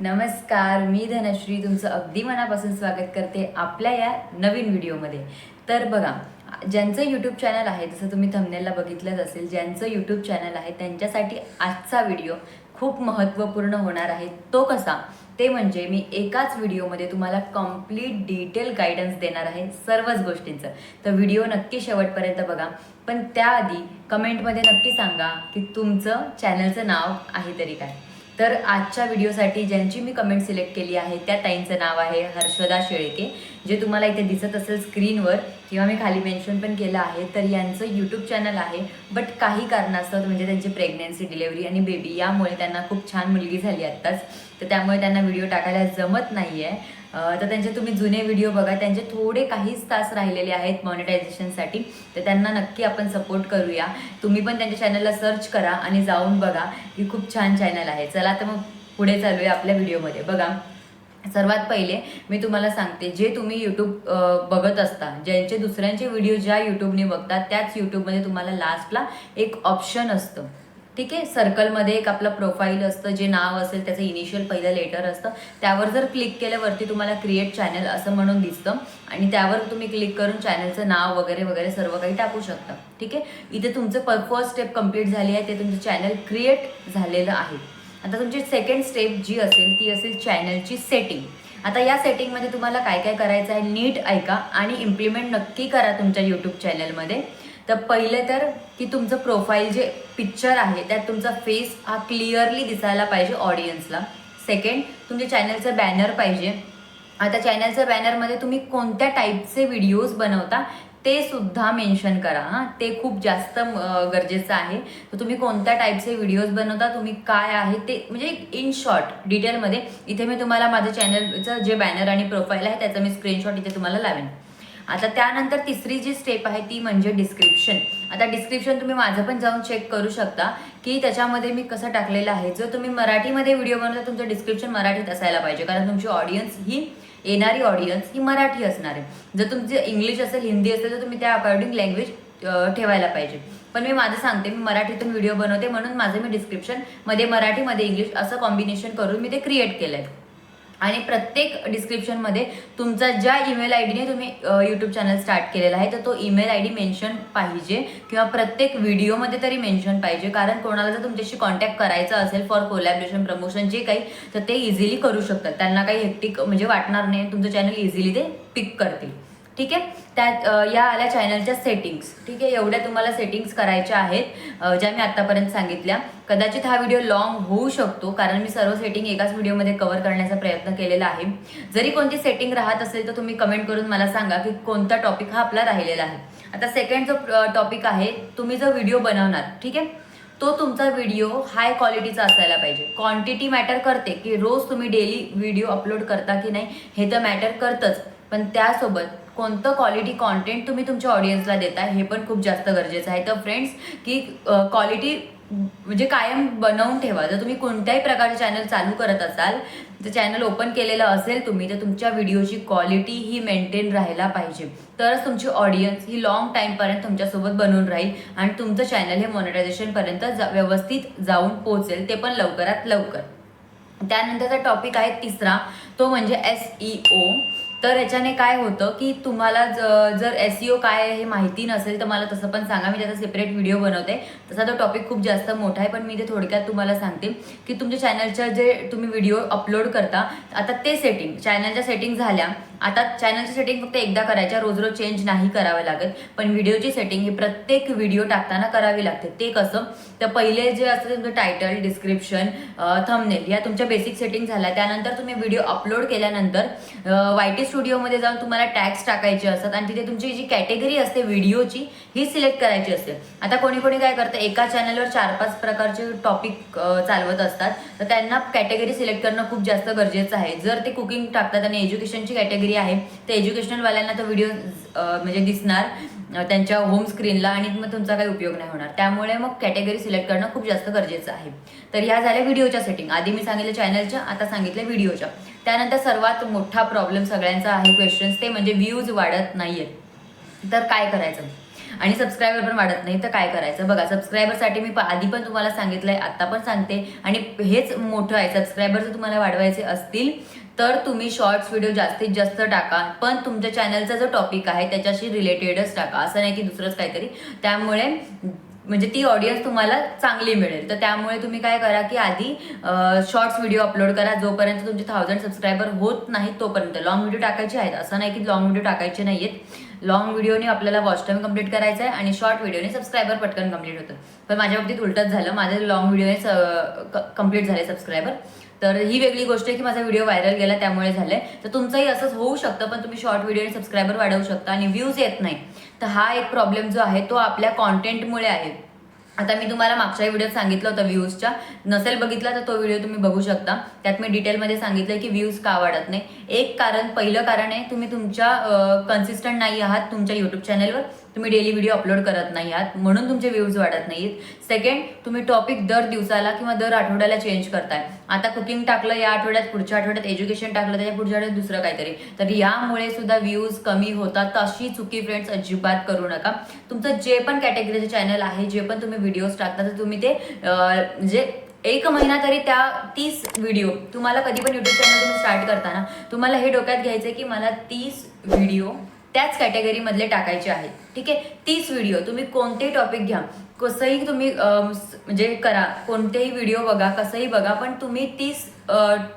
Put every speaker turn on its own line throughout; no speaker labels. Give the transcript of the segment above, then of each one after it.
नमस्कार मी धनश्री. तुमचं अगदी मनापासून स्वागत करते आपल्या या नवीन व्हिडिओमध्ये. तर बघा ज्यांचं यूट्यूब चॅनल आहे जसं तुम्ही थंबनेलला बघितलंच असेल ज्यांचं यूट्यूब चॅनल आहे त्यांच्यासाठी आजचा व्हिडिओ खूप महत्त्वपूर्ण होणार आहे. तो कसा? ते म्हणजे मी एकाच व्हिडिओमध्ये तुम्हाला कंप्लीट डिटेल गायडन्स देणार आहे सर्वच गोष्टींचं. तर व्हिडिओ नक्की शेवटपर्यंत बघा. पण त्याआधी कमेंटमध्ये नक्की सांगा की तुमचं चॅनलचं नाव आहे तरी काय? तर आजच्या व्हिडिओसाठी ज्यांची मी कमेंट सिलेक्ट केली आहे त्या ताईंचं नाव आहे हर्षदा शेळके. जे तुम्हाला इथे दिसत असेल स्क्रीनवर किंवा मी खाली मेन्शन पण केलं आहे तर यांचं यूट्यूब चॅनल आहे. बट काही कारणास्तव म्हणजे त्यांची प्रेग्नेन्सी डिलेवरी आणि बेबी यामुळे त्यांना खूप छान मुलगी झाली आत्ताच. तर त्यामुळे त्यांना व्हिडिओ टाकायला जमत नाही आहे तर त्यांचे तुम्ही जुने व्हिडिओ बघा. त्यांचे थोडे काहीच तास राहिलेले आहेत मॉनिटायझेशनसाठी तर त्यांना नक्की आपण सपोर्ट करूया. तुम्ही पण त्यांच्या चॅनलला सर्च करा आणि जाऊन बघा की खूप छान चॅनल आहे. चला तर मग पुढे चालूया आपल्या व्हिडिओमध्ये बघा. सर्वात पहिले मी तुम्हाला सांगते जे तुम्ही यूट्यूब बघत असता ज्यांचे दुसऱ्यांचे व्हिडिओ ज्या यूट्यूबने बघतात त्याच यूट्यूबमध्ये तुम्हाला लास्टला एक ऑप्शन असतं. ठीक आहे? सर्कलमध्ये एक आपलं प्रोफाईल असतं जे नाव असेल त्याचं इनिशियल पहिलं लेटर असतं. त्यावर जर क्लिक केल्यावरती तुम्हाला क्रिएट चॅनल असं म्हणून दिसतं. आणि त्यावर तुम्ही क्लिक करून चॅनलचं नाव वगैरे वगैरे सर्व काही टाकू शकता. ठीक आहे? इथे तुमचं प फर्स्ट स्टेप कंप्लीट झाली आहे. ते तुमचं चॅनल क्रिएट झालेलं आहे. आता तुमची सेकंड स्टेप जी असेल ती असेल चॅनलची सेटिंग आता या सेटिंगमध्ये तुम्हाला काय काय करायचं आहे नीट ऐका आणि इम्प्लिमेंट नक्की करा तुमच्या यूट्यूब चॅनलमध्ये तर पहिले तर की तुमचं प्रोफाईल जे पिक्चर आहे त्यात तुमचा फेस हा क्लिअरली दिसायला पाहिजे ऑडियन्सला सेकंड तुमच्या चॅनलचं बॅनर पाहिजे. आता चॅनलच्या बॅनरमध्ये तुम्ही कोणत्या टाईपचे व्हिडिओज बनवता ते सुद्धा मेन्शन करा हां. ते खूप जास्त गरजेचं आहे. तर तुम्ही कोणत्या टाईपचे व्हिडिओज बनवता तुम्ही काय आहे ते म्हणजे इन शॉर्ट डिटेलमध्ये इथे मी तुम्हाला माझं चॅनलचं जे बॅनर आणि प्रोफाईल आहे त्याचा मी स्क्रीनशॉट इथे तुम्हाला लावेन. आता त्यानंतर तिसरी जी स्टेप आहे ती म्हणजे डिस्क्रिप्शन आता डिस्क्रिप्शन तुम्ही माझं पण जाऊन चेक करू शकता की त्याच्यामध्ये मी कसं टाकलेलं आहे. जर तुम्ही मराठीमध्ये व्हिडिओ बनवता तुमचं डिस्क्रिप्शन मराठीत असायला पाहिजे. कारण तुमची ऑडियन्स ही येणारी ऑडियन्स ही मराठी असणार आहे. जर तुमची इंग्लिश असेल हिंदी असेल तर तुम्ही त्या अकॉर्डिंग लँग्वेज ठेवायला पाहिजे. पण मी माझं सांगते मी मराठीतून व्हिडिओ बनवते म्हणून माझं मी डिस्क्रिप्शनमध्ये मराठीमध्ये इंग्लिश असं कॉम्बिनेशन करून मी ते क्रिएट केलं आहे आणि प्रत्येक डिस्क्रिप्शनमध्ये तुमचा ज्या ईमेल आय डीने तुम्ही यूट्यूब चॅनल स्टार्ट केलेला आहे तर तो ईमेल आय डी मेन्शन पाहिजे किंवा प्रत्येक व्हिडिओमध्ये तरी मेन्शन पाहिजे. कारण कोणाला जर तुमच्याशी कॉन्टॅक्ट करायचं असेल फॉर कोलॅबरेशन प्रमोशन जे काही तर ते इझिली करू शकतात. त्यांना काही हेक्टिक म्हणजे वाटणार नाही. तुमचं चॅनल इझिली ते पिक करतील. ठीक आहे? त्यात या आल्या चॅनलच्या सेटिंग्स ठीक आहे? एवढ्या तुम्हाला सेटिंग्स करायच्या आहेत ज्या मी आत्तापर्यंत सांगितल्या. कदाचित हा व्हिडिओ लॉंग होऊ शकतो कारण मी सर्व सेटिंग एकाच व्हिडिओमध्ये कव्हर करण्याचा प्रयत्न केलेला आहे. जरी कोणती सेटिंग राहत असेल तर तुम्ही कमेंट करून मला सांगा की कोणता टॉपिक हा आपला राहिलेला आहे. आता सेकंड जो टॉपिक आहे तुम्ही जो व्हिडिओ बनवणार ठीक आहे? तो तुमचा व्हिडिओ हाय क्वालिटीचा असायला पाहिजे. क्वांटिटी मॅटर करते की रोज तुम्ही डेली व्हिडिओ अपलोड करता की नाही हे तर मॅटर करतंच. पण त्यासोबत कोणतं क्वालिटी कॉन्टेंट तुम्ही तुमच्या ऑडियन्सला देताय हे पण खूप जास्त गरजेचं आहे. तर फ्रेंड्स की क्वालिटी म्हणजे कायम बनवून ठेवा. जर तुम्ही कोणत्याही प्रकारचे चॅनल चालू करत असाल जर चॅनल ओपन केलेलं असेल तुम्ही तर तुमच्या व्हिडिओची क्वालिटी ही मेंटेन राहायला पाहिजे. तरच तुमची ऑडियन्स ही लॉंग टाईमपर्यंत तुमच्यासोबत बनून राहील आणि तुमचं चॅनल हे मॉनिटायझेशनपर्यंत जा व्यवस्थित जाऊन पोहोचेल ते पण लवकरात लवकर. त्यानंतरचा टॉपिक आहे तिसरा तो म्हणजे एस ई ओ तर याच्याने काय होतं की तुम्हाला ज जर एस ओ काय हे माहिती नसेल तर मला तसं पण सांगा. मी त्याचा सेपरेट व्हिडिओ बनवते. तसा तो टॉपिक खूप जास्त मोठा आहे पण मी ते थोडक्यात तुम्हाला सांगते की तुमच्या चॅनलच्या जे तुम्ही व्हिडिओ अपलोड करता आता ते सेटिंग चॅनलच्या सेटिंग झाल्या आता चॅनलची सेटिंग फक्त एकदा करायच्या रोज रोज चेंज नाही करावं लागत. पण व्हिडिओची सेटिंग ही प्रत्येक व्हिडिओ टाकताना करावी लागते. ते कसं? तर पहिले जे असतं तुमचं टायटल डिस्क्रिप्शन थंबनेल या तुमच्या बेसिक सेटिंग झाल्या. त्यानंतर तुम्ही व्हिडिओ अपलोड केल्यानंतर वाय टी स्टुडिओमध्ये जाऊन तुम्हाला टॅग्स टाकायचे असतात आणि तिथे तुमची जी कॅटेगरी असते व्हिडिओची ही सिलेक्ट करायची असते. आता कोणी कोणी काय करतं? एका चॅनलवर चार पाच प्रकारचे टॉपिक चालवत असतात. तर त्यांना कॅटेगरी सिलेक्ट करणं खूप जास्त गरजेचं आहे. जर ते कुकिंग टाकतात आणि एज्युकेशनची कॅटेगरी आहे तर एज्युकेशनलवाल्यांना तो व्हिडिओ म्हणजे दिसणार त्यांच्या होम स्क्रीनला आणि मग तुमचा काही उपयोग नाही होणार. त्यामुळे मग कॅटेगरी सिलेक्ट करणं खूप जास्त गरजेचं आहे. तर ह्या झाल्या व्हिडिओच्या सेटिंग आधी मी सांगितलं चॅनलच्या आता सांगितलं व्हिडिओच्या त्यानंतर सर्वात मोठा प्रॉब्लेम सगळ्यांचा आहे क्वेश्चन्स ते म्हणजे व्ह्यूज वाढत नाही आहेत तर काय करायचं? आणि सबस्क्रायबर पण वाढत नाही तर काय करायचं? बघा सबस्क्रायबरसाठी मी आधी पण तुम्हाला सांगितलं आहे आत्ता पण सांगते. आणि हेच मोठं आहे सबस्क्रायबर जर तुम्हाला वाढवायचे असतील तर तुम्ही शॉर्ट्स व्हिडिओ जास्तीत जास्त टाका. पण तुमच्या चॅनलचा जो टॉपिक आहे त्याच्याशी रिलेटेडच टाका. असं नाही की दुसरंच काहीतरी. त्यामुळे म्हणजे ती ऑडियन्स तुम्हाला चांगली मिळेल. तर त्यामुळे तुम्ही काय करा की आधी शॉर्ट्स व्हिडिओ अपलोड करा. जोपर्यंत तुमचे थाउजंड सबस्क्रायबर होत नाहीत तोपर्यंत. लॉंग व्हिडिओ टाकायचे आहेत. असं नाही की लॉंग व्हिडिओ टाकायचे नाही आहेत लॉंग व्हिडिओने आपल्याला वॉच टाईम कंप्लीट करायचा आहे आणि शॉर्ट व्हिडिओने सबस्क्रायबर पटकन कंप्लीट होतं. पण माझ्या बाबतीत उलटच झालं. माझे लॉंग व्हिडिओने कंप्लीट झाले सबस्क्रायबर तर ही वेगळी गोष्ट आहे की माझा व्हिडिओ व्हायरल गेला त्यामुळे झालंय. तर तुमचंही असंच होऊ शकतं पण तुम्ही शॉर्ट व्हिडिओने सबस्क्रायबर वाढवू शकता आणि व्ह्यूज येत नाही. तर हा एक प्रॉब्लेम जो आहे तो आपल्या कॉन्टेंटमुळे आहे. आता मी तुम्हाला मागच्या व्हिडिओत सांगितलं होतं व्ह्यूजच्या. नसेल बघितला तर तो व्हिडिओ तुम्ही बघू शकता. त्यात मी डिटेलमध्ये सांगितलं की व्ह्यूज का वाढत नाही. एक कारण पहिलं कारण आहे तुम्ही तुमच्या कन्सिस्टंट नाही आहात तुमच्या युट्यूब चॅनलवर तुम्ही डेली व्हिडिओ अपलोड करत नाही आहात म्हणून तुमचे व्ह्यूज वाढत नाहीत. सेकंड तुम्ही टॉपिक दर दिवसाला किंवा दर आठवड्याला चेंज करताय. आता कुकिंग टाकलं या आठवड्यात पुढच्या आठवड्यात एज्युकेशन टाकलं त्याच्या पुढच्या आठवड्यात दुसरं काहीतरी. तर यामुळे सुद्धा व्ह्यूज कमी होतात. तशी चुकी फ्रेंड्स अजिबात करू नका. तुमचं जे पण कॅटेगरीचं चॅनल आहे जे पण तुम्ही व्हिडिओज टाकता तर तुम्ही ते म्हणजे एक महिना तरी त्या तीस व्हिडिओ तुम्हाला कधी पण युट्यूब चॅनल तुम्ही स्टार्ट करताना तुम्हाला हे डोक्यात घ्यायचं की मला तीस व्हिडिओ त्याच कॅटेगरीमधले टाकायचे आहेत. ठीक आहे? तीच व्हिडिओ तुम्ही कोणतेही टॉपिक घ्या. कसंही तुम्ही म्हणजे करा. कोणतेही व्हिडिओ बघा कसंही बघा पण तुम्ही तीस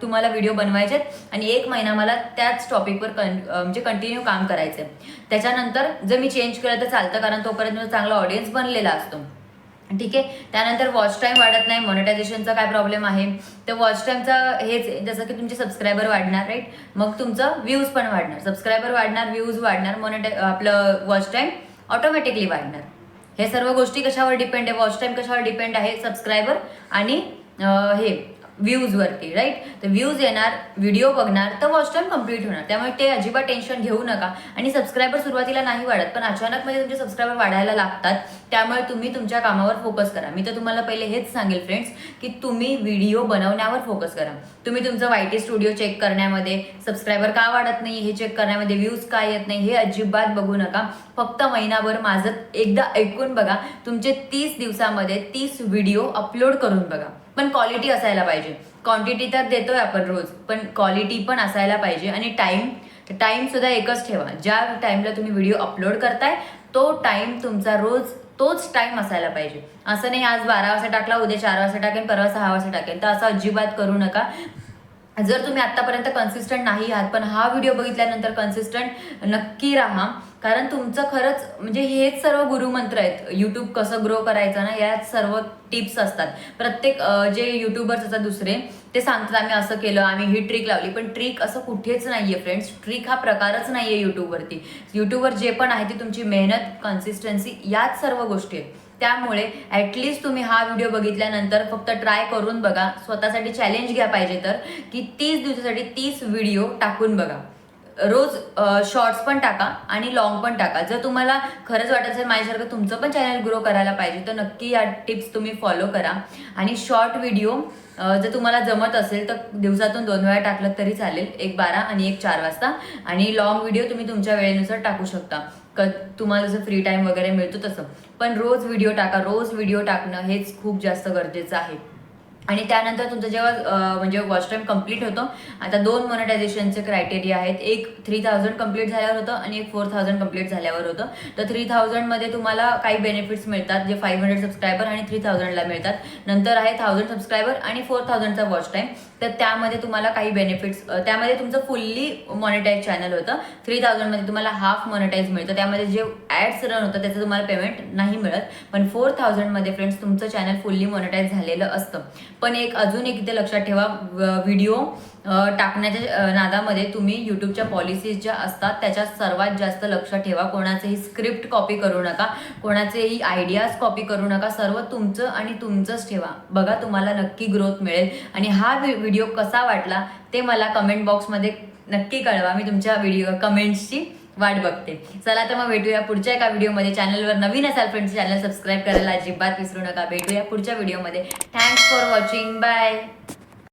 तुम्हाला व्हिडिओ बनवायचे आहेत आणि एक महिना मला त्याच टॉपिकवर कं म्हणजे कंटिन्यू काम करायचं आहे त्याच्यानंतर जर मी चेंज केलं तर चालतं कारण तोपर्यंत चांगला ऑडियन्स बनलेला असतो. ठीक आहे? त्यानंतर वॉच टाईम वाढत नाही मॉनिटायझेशनचा काय प्रॉब्लेम आहे? तर वॉच टाईमचा हेच जसं की तुमचे सबस्क्रायबर वाढणार राईट मग तुमचं व्ह्यूज पण वाढणार. सबस्क्रायबर वाढणार व्ह्यूज वाढणार मॉनिटाय आपलं वॉच टाईम ऑटोमॅटिकली वाढणार. हे सर्व गोष्टी कशावर डिपेंड आहे? वॉच टाईम कशावर डिपेंड आहे? सबस्क्रायबर आणि हे व्ह्यूजवरती राईट तर व्ह्यूज येणार व्हिडिओ बघणार तर वॉच टाईम कंप्लीट होणार. त्यामुळे ते अजिबात टेन्शन घेऊ नका. आणि सबस्क्रायबर सुरुवातीला नाही वाढत पण अचानक म्हणजे तुमचे सबस्क्रायबर वाढायला लागतात. त्यामुळे तुम्ही तुमच्या कामावर फोकस करा. मी तर तुम्हाला पहिले हेच सांगेल फ्रेंड्स की तुम्ही व्हिडिओ बनवण्यावर फोकस करा. तुम्ही तुमचं वायटी स्टुडिओ चेक करण्यामध्ये सबस्क्रायबर का वाढत नाही हे चेक करण्यामध्ये व्ह्यूज का येत नाही हे अजिबात बघू नका. फक्त महिनाभर माझं एकदा ऐकून बघा. तुमचे तीस दिवसामध्ये तीस व्हिडिओ अपलोड करून बघा. पण क्वालिटी असायला पाहिजे. क्वांटिटी तर देतोय आपण रोज पण क्वालिटी पण असायला पाहिजे आणि टाइम टाइम सुद्धा एकच ठेवा. ज्या टाइमला तुम्ही व्हिडिओ अपलोड करताय तो टाइम तुमचा रोज तोच टाइम असायला पाहिजे. असं नाही आज बारा वाजता टाकला उद्या चार वाजता टाकेन परवा सहा वाजता टाकेन. तर असं अजिबात करू नका. जर तुम्ही आतापर्यंत कन्सिस्टंट नाही आहात पण हा व्हिडिओ बघितल्यानंतर कन्सिस्टंट नक्की राहा. कारण तुमचं खरंच म्हणजे हेच सर्व गुरुमंत्र आहेत. यूट्यूब कसं ग्रो करायचं ना यात सर्व टिप्स असतात. प्रत्येक जे युट्यूबर्स असतात दुसरे ते सांगतात आम्ही असं केलं आम्ही ही ट्रिक लावली. पण ट्रिक असं कुठेच नाही आहे फ्रेंड्स ट्रिक हा प्रकारच नाही आहे यूट्यूबवरती यूट्यूबवर जे पण आहे ती तुमची मेहनत कन्सिस्टन्सी याच सर्व गोष्टी आहेत. त्यामुळे ॲटलिस्ट तुम्ही हा व्हिडिओ बघितल्यानंतर फक्त ट्राय करून बघा. स्वतःसाठी चॅलेंज घ्या पाहिजे तर की तीस दिवसासाठी तीस व्हिडिओ टाकून बघा. रोज शॉर्ट्स पण टाका आणि लॉंग पण टाका. जर तुम्हाला खरंच वाटत असेल माझ्यासारखं तुमचं पण चॅनल ग्रो करायला पाहिजे तर नक्की या टिप्स तुम्ही फॉलो करा. आणि शॉर्ट व्हिडिओ जर तुम्हाला जमत असेल तर दिवसातून दोन वेळा टाकलं तरी चालेल. एक बारा आणि एक चार वाजता. आणि लॉंग व्हिडिओ तुम्ही तुमच्या वेळेनुसार टाकू शकता. क तुम्हाला जसं फ्री टाईम वगैरे मिळतो तसं. पण रोज व्हिडिओ टाका. रोज व्हिडिओ टाकणं हेच खूप जास्त गरजेचं आहे. आणि त्यानंतर तुमचं जेव्हा म्हणजे वॉच टाईम कंप्लीट होतो आता दोन मॉनिटायझेशनचे क्रायटेरिया आहेत. एक थ्री थाउजंड कंप्लीट झाल्यावर होतं आणि एक फोर थाउजंड कंप्लीट झाल्यावर होतं. तर थ्री थाउजंडमध्ये तुम्हाला काही बेनिफिट्स मिळतात जे फाईव्ह हंड्रेड सबस्क्रायबर आणि थ्री थाउजंडला मिळतात. नंतर आहे थाउजंड सबस्क्रायबर आणि फोर थाउजंडचा वॉच टाईम तर त्यामध्ये तुम्हाला काही बेनिफिट्स त्यामध्ये तुमचं फुल्ली मॉनिटाईज चॅनल होतं. थ्री थाउजंडमध्ये तुम्हाला हाफ मॉनिटाईज मिळतं. त्यामध्ये जे ॲड्स रन होतं त्याचं तुम्हाला पेमेंट नाही मिळत. पण फोर थाउजंडमध्ये फ्रेंड्स तुमचं चॅनल फुल्ली मॉनिटाईज झालेलं असतं. पण एक अजून एक इथे लक्षात ठेवा व्हिडिओ टाकण्याच्या नादामध्ये तुम्ही यूट्यूबच्या पॉलिसीज ज्या असतात त्याच्यात सर्वात जास्त लक्ष ठेवा. कोणाचेही स्क्रिप्ट कॉपी करू नका कोणाचेही आयडियाज कॉपी करू नका. सर्व तुमचं आणि तुमचंच ठेवा. बघा तुम्हाला नक्की ग्रोथ मिळेल. आणि हा व्हिडिओ कसा वाटला ते मला कमेंट बॉक्समध्ये नक्की कळवा. मी तुमच्या व्हिडिओ कमेंट्सची वाट बघते. चला तर मग भेटूया पुढच्या एका व्हिडिओमध्ये. चॅनलवर नवीन असाल फ्रेंड्स चॅनल सबस्क्राईब करायला अजिबात विसरू नका. भेटूया पुढच्या व्हिडिओमध्ये. Thanks for watching bye